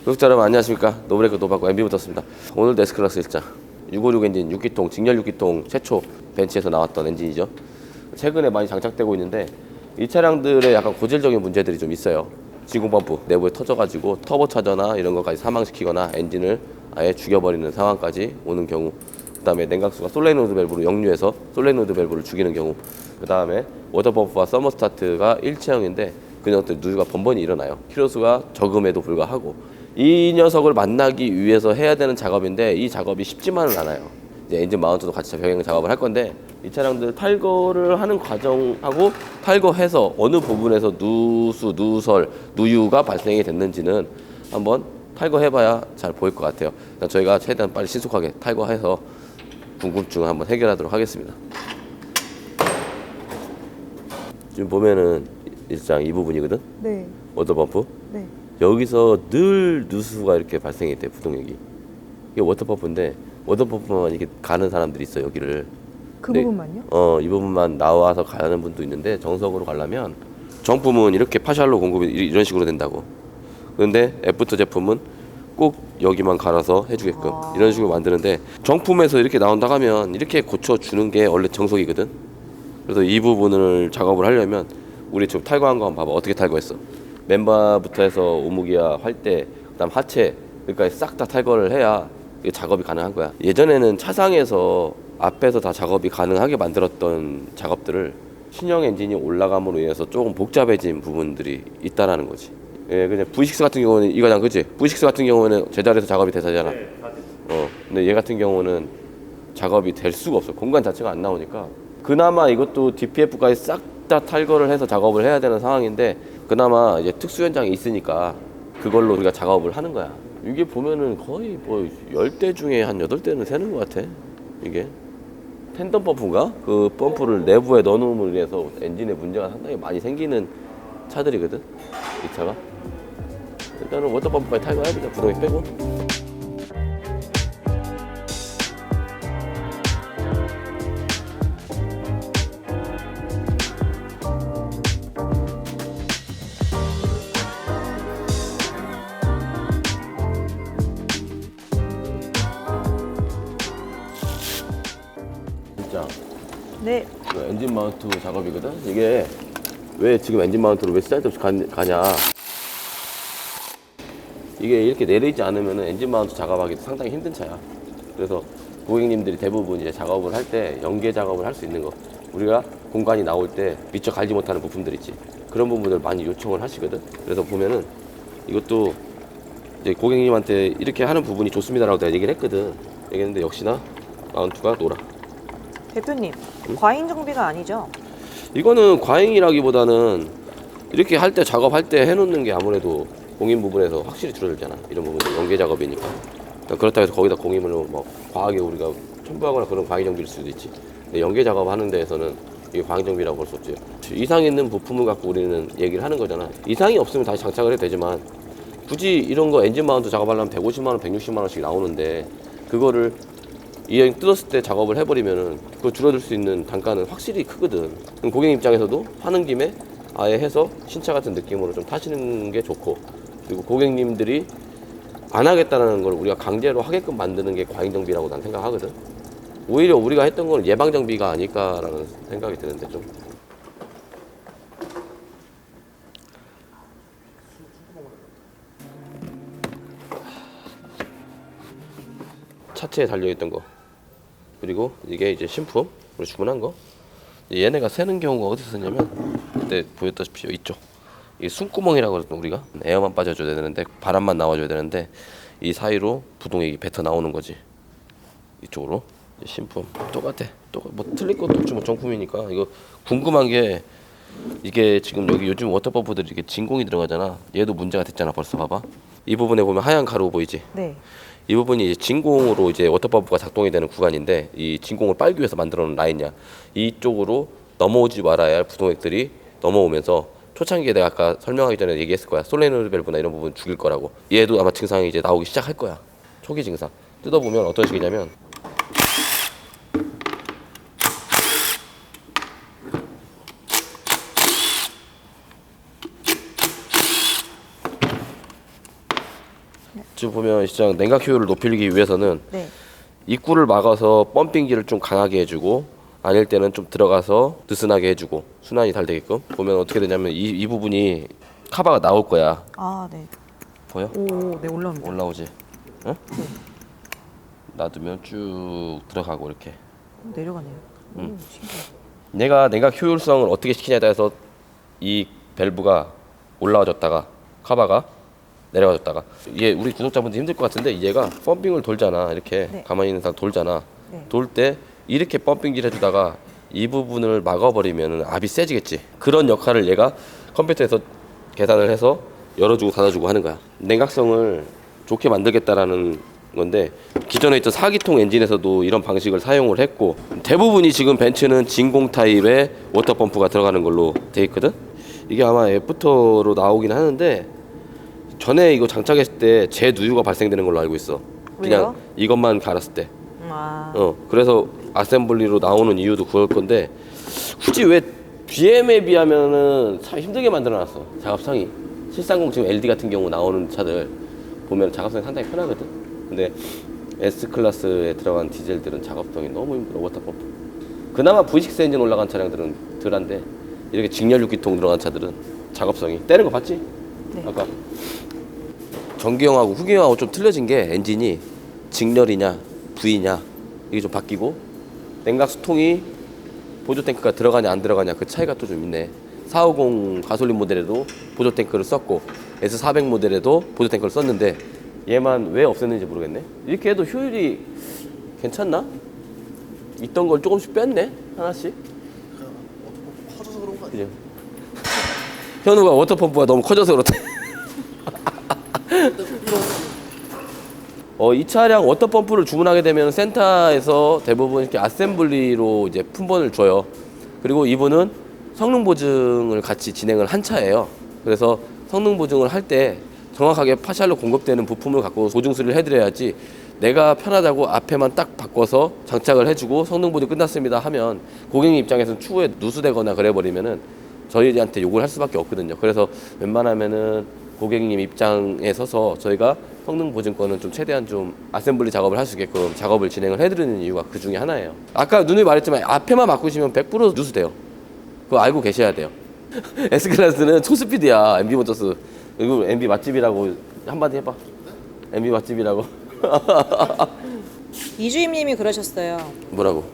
구독자 여러분 안녕하십니까? 노브레이크 노바고 MB 붙었습니다. 오늘 데스클래스 일자. 656 엔진 6기통 직렬 6기통 최초 벤치에서 나왔던 엔진이죠. 최근에 많이 장착되고 있는데 이 차량들의 약간 고질적인 문제들이 좀 있어요. 진공 펌프 내부에 터져가지고 터보 차저나 이런 것까지 사망시키거나 엔진을 아예 죽여버리는 상황까지 오는 경우 그 다음에 냉각수가 솔레노드 밸브로 역류해서 솔레노드 밸브를 죽이는 경우 그 다음에 워터펌프와 서머스타트가 일체형인데 그녀들 누유가 번번이 일어나요. 키로수가 적음에도 불구하고 이 녀석을 만나기 위해서 해야 되는 작업인데 이 작업이 쉽지만은 않아요 이제 엔진 마운트도 같이 병행 작업을 할 건데 이 차량들 탈거를 하는 과정하고 탈거해서 어느 부분에서 누수, 누설, 누유가 발생이 됐는지는 한번 탈거해봐야 잘 보일 것 같아요. 저희가 최대한 빨리 신속하게 탈거해서 궁금증을 한번 해결하도록 하겠습니다. 지금 보면은 일장 이 부분이거든. 네, 워터펌프. 네. 여기서 늘 누수가 이렇게 발생이 돼 부동액이. 이게 워터펌프인데 워터펌프만 이렇게 가는 사람들이 있어 여기를. 그 네. 부분만요? 어, 이 부분만 나와서 가는 분도 있는데 정석으로 가려면 정품은 이렇게 파샬로 공급이 이- 이런 식으로 된다고. 그런데 애프터 제품은 꼭 여기만 갈아서 해주게끔 아. 이런 식으로 만드는데 정품에서 이렇게 나온다 하면 이렇게 고쳐 주는 게 원래 정석이거든. 그래서 이 부분을 작업을 하려면 우리 지금 탈거한 거 한번 봐봐 어떻게 탈거했어. 멤버부터 해서 오목이야 활대 그다음 하체 그러니까 싹 다 탈거를 해야 작업이 가능한 거야. 예전에는 차상에서 앞에서 다 작업이 가능하게 만들었던 작업들을 신형 엔진이 올라감으로 인해서 조금 복잡해진 부분들이 있다라는 거지. 예, 그냥 V6 같은 경우는 이거잖아, 그치? V6 같은 경우는 제자리에서 작업이 되잖아. 어, 근데 얘 같은 경우는 작업이 될 수가 없어. 공간 자체가 안 나오니까. 그나마 이것도 DPF까지 싹 다 탈거를 해서 작업을 해야 되는 상황인데 그나마 이제 특수 현장이 있으니까 그걸로 우리가 작업을 하는 거야. 이게 보면은 거의 뭐 10대 중에 한 8대는 새는 것 같아. 이게. 텐덤 펌프인가? 그 펌프를 내부에 넣어놓음으로 인해서 엔진에 문제가 상당히 많이 생기는 차들이거든. 이 차가. 일단은 워터 펌프까지 탈거해보자. 부동이 빼고. 엔진 마운트 작업이거든. 이게 왜 지금 엔진 마운트로 왜 사이드 없이 가, 가냐? 이게 이렇게 내리지 않으면 엔진 마운트 작업하기 상당히 힘든 차야. 그래서 고객님들이 대부분 이제 작업을 할 때 연계 작업을 할 수 있는 거. 우리가 공간이 나올 때 미처 갈지 못하는 부품들 있지. 그런 부분들 많이 요청을 하시거든. 그래서 보면은 이것도 이제 고객님한테 이렇게 하는 부분이 좋습니다라고 내가 얘기를 했거든. 얘기했는데 역시나 마운트가 노라. 대표님, 과잉 정비가 아니죠? 이거는 과잉이라기보다는 이렇게 할 때 작업할 때 해놓는 게 아무래도 공임 부분에서 확실히 줄어들잖아. 이런 부분들 연계 작업이니까. 그러니까 그렇다고 해서 거기다 공임을 뭐 과하게 우리가 첨부하거나 그런 과잉 정비일 수도 있지. 근데 연계 작업하는 데에서는 이게 과잉 정비라고 볼 수 없지. 이상 있는 부품을 갖고 우리는 얘기를 하는 거잖아. 이상이 없으면 다시 장착을 해도 되지만 굳이 이런 거 엔진 마운트 작업하려면 150만 원, 160만 원씩 나오는데 그거를 이행 뜯었을 때 작업을 해버리면은 그 줄어들 수 있는 단가는 확실히 크거든. 그럼 고객 입장에서도 하는 김에 아예 해서 신차 같은 느낌으로 좀 타시는 게 좋고 그리고 고객님들이 안 하겠다는 걸 우리가 강제로 하게끔 만드는 게 과잉 정비라고 난 생각하거든. 오히려 우리가 했던 건 예방 정비가 아닐까라는 생각이 드는데 좀. 차체에 달려있던 거 그리고 이게 이제 신품 우리 주문한 거. 얘네가 새는 경우가 어디서 새냐면 그때 보였다시피 이쪽 이 숨구멍이라고 그랬던 우리가 에어만 빠져줘야 되는데 바람만 나와줘야 되는데 이 사이로 부동액이 뱉어 나오는 거지. 이쪽으로. 신품. 똑같아. 또뭐 틀릴 것도 없지. 뭐 정품이니까. 이거 궁금한 게 이게 지금 여기 요즘 워터펌프들이 이렇게 진공이 들어가잖아. 얘도 문제가 됐잖아 벌써. 봐봐. 이 부분에 보면 하얀 가루 보이지? 네. 이 부분이 이제 진공으로 이제 워터펌프가 작동이 되는 구간인데 이 진공을 빨기 위해서 만들어 놓은 라인이야. 이쪽으로 넘어오지 말아야 할 부동액들이 넘어오면서 초창기에 내가 아까 설명하기 전에 얘기했을 거야. 솔레노드 밸브나 이런 부분 죽일 거라고. 얘도 아마 증상이 이제 나오기 시작할 거야. 초기 증상. 뜯어보면 어떤 식이냐면 지금 보면 시장 냉각 효율을 높이기 위해서는 네. 입구를 막아서 펌핑기를 좀 강하게 해주고 아닐 때는 좀 들어가서 느슨하게 해주고 순환이 잘 되게끔 보면 어떻게 되냐면 이, 이 부분이 카바가 나올 거야 아, 네. 보여? 오, 네 올라옵니다. 올라오지? 응? 놔두면 쭉 들어가고 이렇게 내려가네요. 오, 음. 신기해. 내가 냉각 효율성을 어떻게 시키냐에 따라서 이 밸브가 올라와줬다가 카바가 내려와줬다가. 이게 우리 구독자분들 힘들 것 같은데 얘가 펌핑을 돌잖아. 이렇게 네. 가만히 있는 상태 돌잖아. 네. 돌 때 이렇게 펌핑질 해주다가 이 부분을 막아버리면 압이 세지겠지. 그런 역할을 얘가 컴퓨터에서 계산을 해서 열어주고 닫아주고 하는 거야. 냉각성을 좋게 만들겠다라는 건데 기존에 있던 사기통 엔진에서도 이런 방식을 사용을 했고 대부분이 지금 벤츠는 진공 타입의 워터 펌프가 들어가는 걸로 돼 있거든? 이게 아마 애프터로 나오긴 하는데 전에 이거 장착했을 때 재누유가 발생되는 걸로 알고 있어. 그냥 왜요? 이것만 갈았을 때. 음, 아, 어 그래서 아셈블리로 나오는 이유도 그럴 건데 굳이 왜 BM에 비하면은 참 힘들게 만들어놨어 작업성이. 730 지금 LD 같은 경우 나오는 차들 보면 작업성이 상당히 편하거든. 근데 S 클래스에 들어간 디젤들은 작업성이 너무 힘들어 워터펌프. 그나마 V6 엔진 올라간 차량들은 덜한데 이렇게 직렬 6기통 들어간 차들은 작업성이 떼는 거 봤지? 네. 아까 전기형하고 후기형하고 좀 틀려진 게 엔진이 직렬이냐 V냐 이게 좀 바뀌고 냉각 수통이 보조 탱크가 들어가냐 안 들어가냐 그 차이가 또 좀 있네. 450 가솔린 모델에도 보조 탱크를 썼고 S400 모델에도 보조 탱크를 썼는데 얘만 왜 없앴는지 모르겠네. 이렇게 해도 효율이 괜찮나? 있던 걸 조금씩 뺐네 하나씩. 커져서 그런 거 아니야? 현우가 워터펌프가 너무 커져서 그렇대. 어, 이 차량 워터 펌프를 주문하게 되면 센터에서 대부분 이렇게 아셈블리로 이제 품번을 줘요. 그리고 이분은 성능 보증을 같이 진행을 한 차예요. 그래서 성능 보증을 할 때 정확하게 파샬로 공급되는 부품을 갖고 보증 수리를 해드려야지 내가 편하다고 앞에만 딱 바꿔서 장착을 해주고 성능 보증 끝났습니다 하면 고객님 입장에서는 추후에 누수되거나 그래버리면은 저희한테 욕을 할 수밖에 없거든요. 그래서 웬만하면은 고객님 입장에 서서 저희가 성능 보증권은 좀 최대한 좀 아셈블리 작업을 할 수 있게끔 작업을 진행을 해드리는 이유가 그 중에 하나예요. 아까 누누이 말했지만 앞에만 바꾸시면 100% 누수돼요. 그거 알고 계셔야 돼요. S클래스는 초스피드야. MB 모터스. 이거 MB 맛집이라고 한마디 해봐. MB 맛집이라고. 이주임님이 그러셨어요. 뭐라고?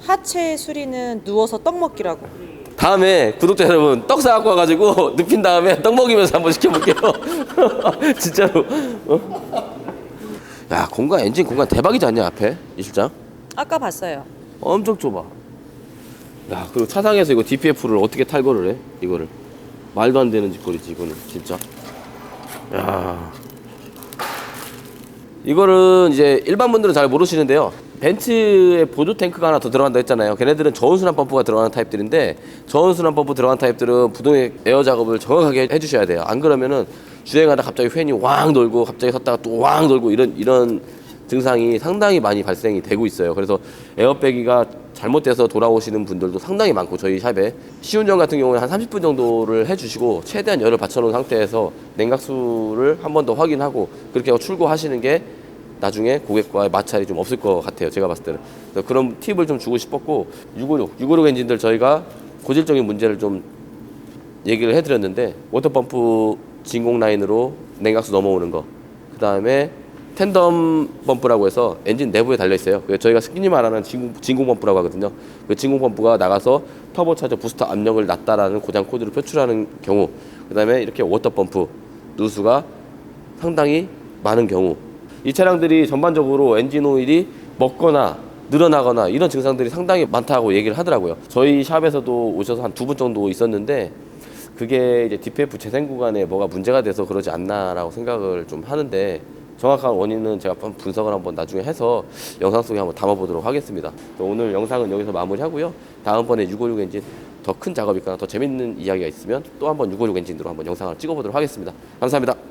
하체 수리는 누워서 떡 먹기라고. 다음에 구독자 여러분 떡 사갖고 와가지고 눕힌 다음에 떡 먹이면서 한번 시켜볼게요. 진짜로. 어? 야 공간 엔진 공간 대박이지 않냐 앞에 이 실장? 아까 봤어요. 엄청 좁아. 야 그리고 차상에서 이거 DPF를 어떻게 탈거를 해? 이거를 말도 안 되는 짓거리지 이거는 진짜. 야 이거는 이제 일반 분들은 잘 모르시는데요. 벤츠에 보조 탱크가 하나 더 들어간다 했잖아요. 걔네들은 저온순환 펌프가 들어가는 타입들인데 저온순환 펌프 들어간 타입들은 부동의 에어 작업을 정확하게 해주셔야 돼요. 안 그러면은 주행하다 갑자기 팬이 왕 돌고 갑자기 섰다가 또 왕 돌고 이런 이런 증상이 상당히 많이 발생이 되고 있어요. 그래서 에어백이가 잘못돼서 돌아오시는 분들도 상당히 많고 저희 샵에 시운전 같은 경우에 한 30분 정도를 해주시고 최대한 열을 받쳐놓은 상태에서 냉각수를 한 번 더 확인하고 그렇게 출고하시는 게 나중에 고객과의 마찰이 좀 없을 것 같아요. 제가 봤을 때는 그런 팁을 좀 주고 싶었고 656, 656 엔진들 저희가 고질적인 문제를 좀 얘기를 해드렸는데 워터펌프 진공 라인으로 냉각수 넘어오는 거, 그 다음에 텐덤 펌프라고 해서 엔진 내부에 달려 있어요. 저희가 흔히 말하는 진공, 진공 펌프라고 하거든요. 그 진공 펌프가 나가서 터보 차저 부스터 압력을 낮다라는 고장 코드를 표출하는 경우, 그 다음에 이렇게 워터 펌프 누수가 상당히 많은 경우, 이 차량들이 전반적으로 엔진 오일이 먹거나 늘어나거나 이런 증상들이 상당히 많다고 얘기를 하더라고요. 저희 샵에서도 오셔서 한 두 분 정도 있었는데 그게 이제 DPF 재생 구간에 뭐가 문제가 돼서 그러지 않나라고 생각을 좀 하는데 정확한 원인은 제가 분석을 한번 나중에 해서 영상 속에 한번 담아보도록 하겠습니다. 또 오늘 영상은 여기서 마무리하고요. 다음번에 656 엔진 더 큰 작업이 있거나 더 재밌는 이야기가 있으면 또 한번 656 엔진으로 한번 영상을 찍어보도록 하겠습니다. 감사합니다.